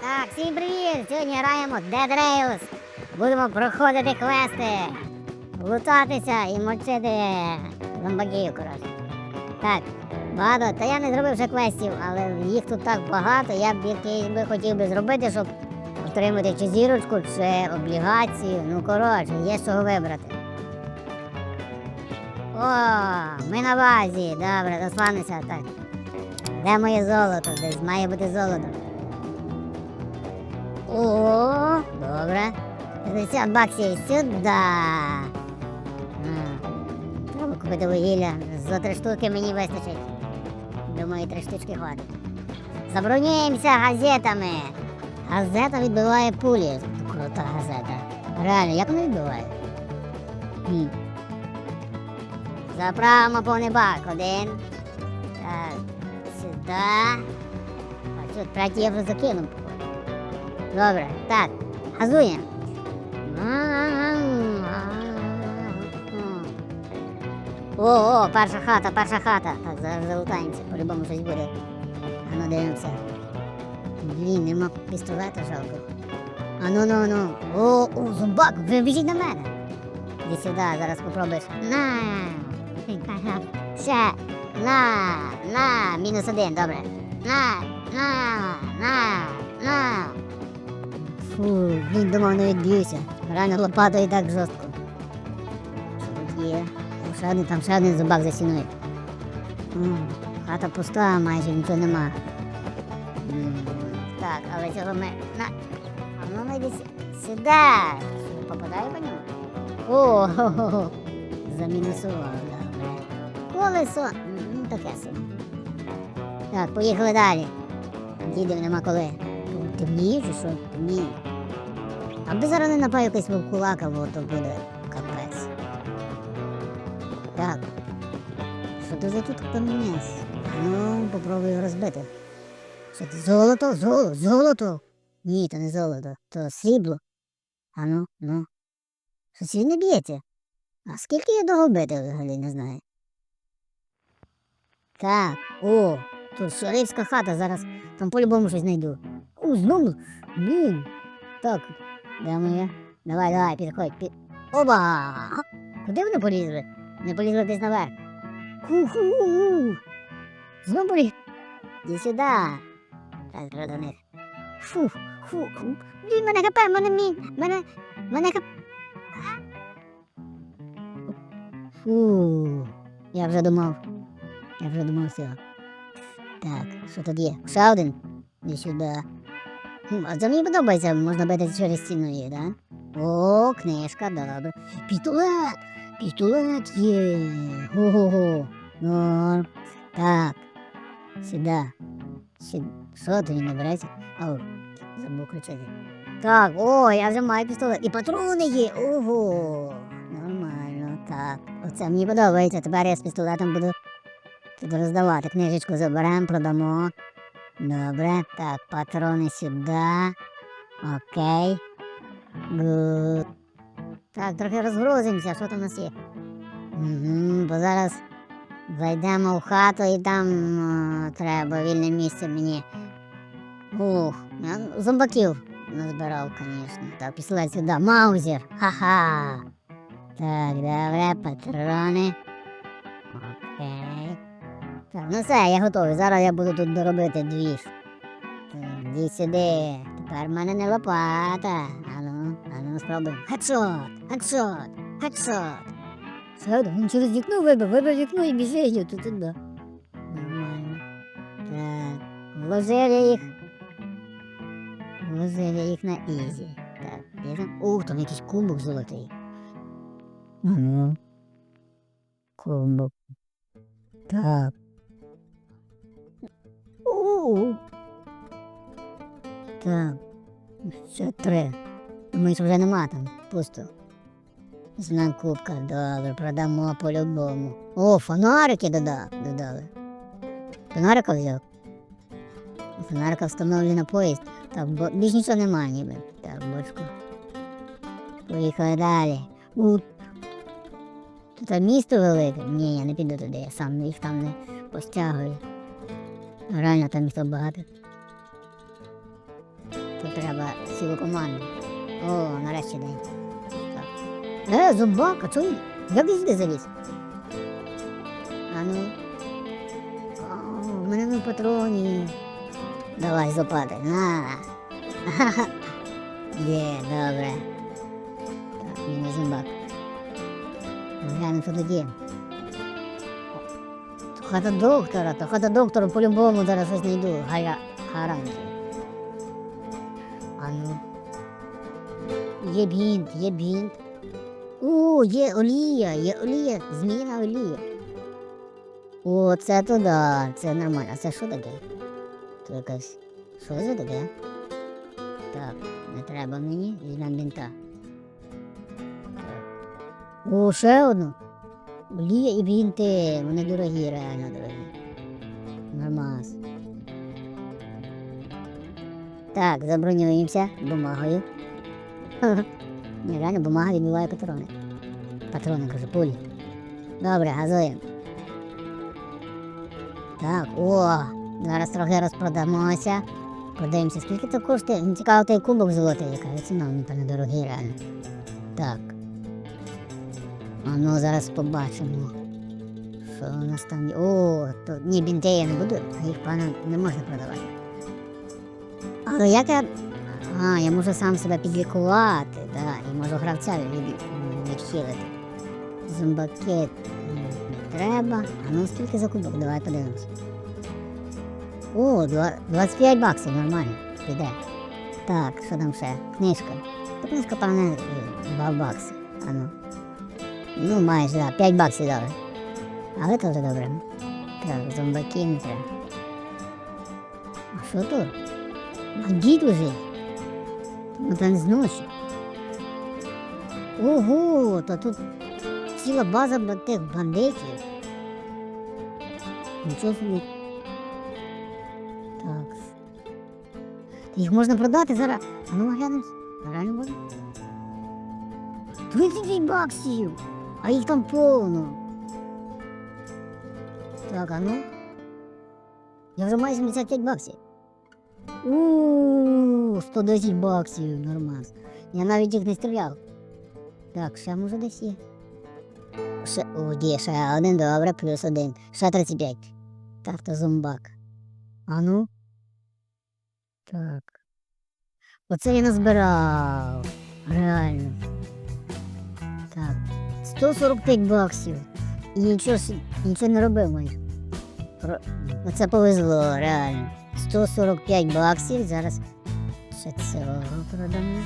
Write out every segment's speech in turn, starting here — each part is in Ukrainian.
Так, всім привіт! Сьогодні граємо Dead Rails. Будемо проходити квести, лутатися і мочити зомбаків, коротше. Так, багато. Та я не зробив ще квестів, але їх тут так багато. Я б який би хотів би зробити, щоб отримати чи зірочку, чи облігацію. Ну, коротше, є чого вибрати. О, ми на базі. Добре, досланися. Так. Де моє золото? Десь має бути золото. О, добре. 50 баксів сюди. Треба купити вугілля. За три штуки мені вистачить. Думаю, три штучки хватить. Забронюємося газетами. Газета відбиває пулі. Крута газета. Реально, як вона відбиває? Хм. Заправимо повний бак. Один. Так, сюди. А що, третій вже закинув. Добре, так, газуємо. О, о, перша хата, перша хата. Так, зараз залутаємося, по-любому щось буде. А ну дивимося. Блін, нема пістолета жалко. А ну ну ну. О, о, зомбак, ви біжіть на мене. Іди сюди, зараз попробуєш. На. Ще. На, на, мінус один, добре. На, на, на, на. Фу, блін, думав, не відб'юся. Реально лопатою так жорстко. Що є? Ще один, там ще один зубак за стіною. М, Хата пуста, майже нічого нема. Так, але цього ми. На. А ну найди сю- сюди. Попадаю по ньому? О, хо-хо-хо. Замінусував, добре. Колесо. Таке собі. Так, поїхали далі. Дідів нема коли. Темніє чи що? Темніє. Аби зараз не напав якийсь вовкулака, бо то буде капець. Так. Що то за тут камінець? Ну, попробую розбити. Що це золото? Золото? Золото? Ні, то не золото, то срібло. А ну, ну. Щось він не б'ється. А скільки я довго бити взагалі не знаю. Так, о, тут шерифська хата, зараз там по-любому щось знайду. О, знову. Блін. Так, де моє? Давай, давай, підходь, під. Оба! Куди вони полізли? Не полізли десь наверх. Ху-ху-ху. Знову поліз. Іди сюди. Так, треба до них. Фу, фу, фу. Блін, мене хп, мене мій, мене, мене хп. Фу, я вже думав. Я вже думав все. Так, що тут є? Ще один. Іди сюди. А це мені подобається, можна бити через стіну є, да? О, книжка! Пістолет є. Го-го-го. Норм. Так. Сюди. Сюди. Що ти не береться? Ау, забув включити. Так, о, я вже маю пістолет. І патрони є. Ого. Нормально, так. Оце мені подобається. Тепер я з пістолетом буду тут роздавати. Книжечку заберемо, продамо. Добре, так, патрони сюди. Окей. Гуд. Так, трохи розгрузимося, що там у нас є. Угу, бо зараз зайдемо в хату і там е, треба вільне місце мені. Ух, я зомбаків назбирав, звісно. Так, пістолет сюди. Маузер. Ха-ха. Так, добре, патрони. Окей. Так, ну все, я готовий. Зараз я буду тут доробити дві. Так, Іди сюди. Тепер в мене не лопата. Ану, ану, спробуємо. Хедшот, хедшот, хедшот. Все, він через вікно вибив, вибив вікно і біжить тут туди. Нормально. Так, вложив я їх. Вложив я їх на ізі. Так, де там? Ух, там якийсь кубок золотий. Угу. Кубок. Так. У. Так. Ще три. Думаю, що вже нема там. Пусто. Знак кубка, добре, продамо по-любому. О, фонарики дода... додали. Фонарика взяв. Фонарика встановлю на поїзд. Так, бо більш нічого немає ніби. Так, бочку. Поїхали далі. У. Тут місто велике. Ні, я не піду туди, я сам їх там не постягую. Реально там тут багато. Тут треба цілу команду. О, нарешті день. Так. Е, зомбак, а чого? він? Як він сюди заліз? А ну. О, в мене не патронів. Давай, зопати. На. Є, добре. Так, не зомбак. Глянемо, що тут є. То Хата доктора, то хата доктора по-любому зараз щось знайду. Гаря, гарантію. А ну. Є бінт, є бінт. О, є олія, є олія, зміїна олія. О, це то це нормально. А це що таке? Це якась. Що це таке? Так, не треба мені, візьмемо бінта. О, ще одну. Олія і бінти, вони дорогі, реально дорогі. Нормас. Так, забронюємося бумагою. Ні, реально бумага відбиває патрони. Патрони, кажу, пулі. Добре, газуємо. Так, о, зараз трохи розпродамося. Подивимося, скільки це коштує. Цікаво той кубок золотий, яка ціна, він певно дорогий реально. Так. А ну зараз побачимо. Що у нас там є. О, то ні, бінти я не буду, їх певно не можна продавати. Але як я. А, я можу сам себе підлікувати, да, і можу гравця від, відхилити. Зомбакет не треба. А ну скільки за кубок? Давай подивимось. О, 25 баксів, нормально. Піде. Так, що там ще? Книжка. Та книжка, певне, 2 бакси. А ну. Ну, майже, да, 5 баксів дали. Але теж добре. Так, зомбаки не треба. А що тут? Бандит лежить. Ну там зноші. Ого, то тут ціла база ба- тих бандитів. Нічого собі. Так. Їх можна продати зараз. А ну глянемо. Реально можна? 35 баксів! А їх там повно. Так, а ну. Я вже маю 75 баксів. Ууу, 110 баксів, нормас. Я навіть їх не стріляв. Так, ще може десь є. Ще, о, є, ще один, добре, плюс один. Ще 35. Так, то зомбак. А ну. Так. Оце я назбирав. Реально. Так. 145 баксів. І нічого, нічого не робив. Про... Оце повезло, реально. 145 баксів. Зараз ще цього продамо.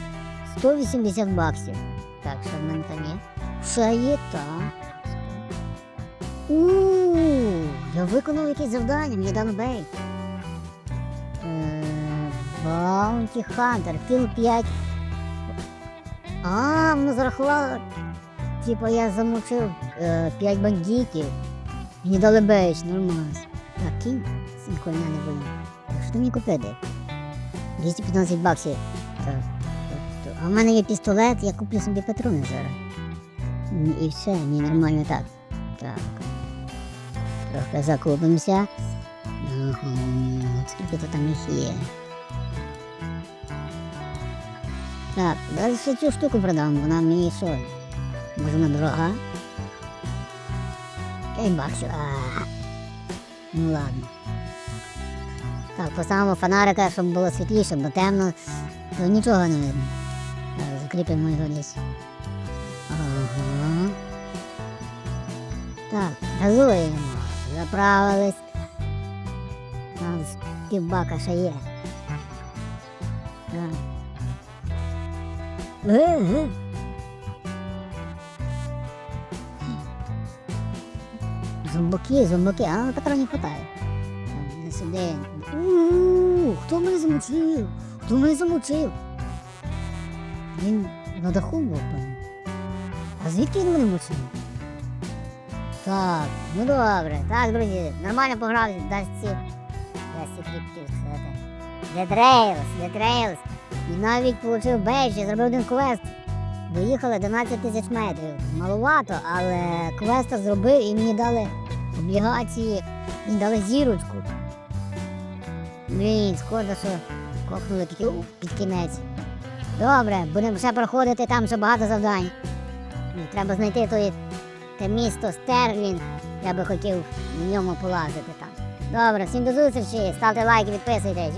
180 баксів. Так, що в мене там є? Ще є так. Ууу, я виконав якесь завдання, мені дано бей. Баунті Хантер, кіл 5. А, воно зарахувало. Типа я замучив 5 бандитів. Мені дали бейдж, нормас. Так, кінь, сім коня не боїм. Що мені купити? 215 баксів. Так. тобто- А в мене є пістолет, я куплю собі патрони зараз. І все, ні, нормально так. Так. Трохи закупимося. Ага, скільки то там їх є. Так, далі цю штуку продам, вона мені що? Може вона дорога? 5 баксів. А, ну ладно. Так, поставимо фонарика, щоб було світліше, бо темно, то нічого не видно. Так, закріпимо його десь. Ага. Так, газуємо. Заправились. Там півбака ще є. Зомбаки, зомбаки, а хватає. Так, Не сюди. У-у-у, Хто мене замучив? Хто мене замучив? Він на даху був, певно. А звідки він мене мучив? Так, ну добре. Так, друзі, нормально пограли, дасть ці. Дасть ці кріпків сказати. Dead Rails, Dead І навіть отримав бейдж, зробив один квест. Доїхали 11 тисяч метрів. Маловато, але квеста зробив і мені дали облігації, мені дали зірочку. Блін, шкода, що у, під кінець. Добре, будемо ще проходити там ще багато завдань. Ну, Треба знайти той, те місто Стерлінг. Я би хотів в ньому полазити там. Добре, всім до зустрічі, ставте лайки, підписуйтесь.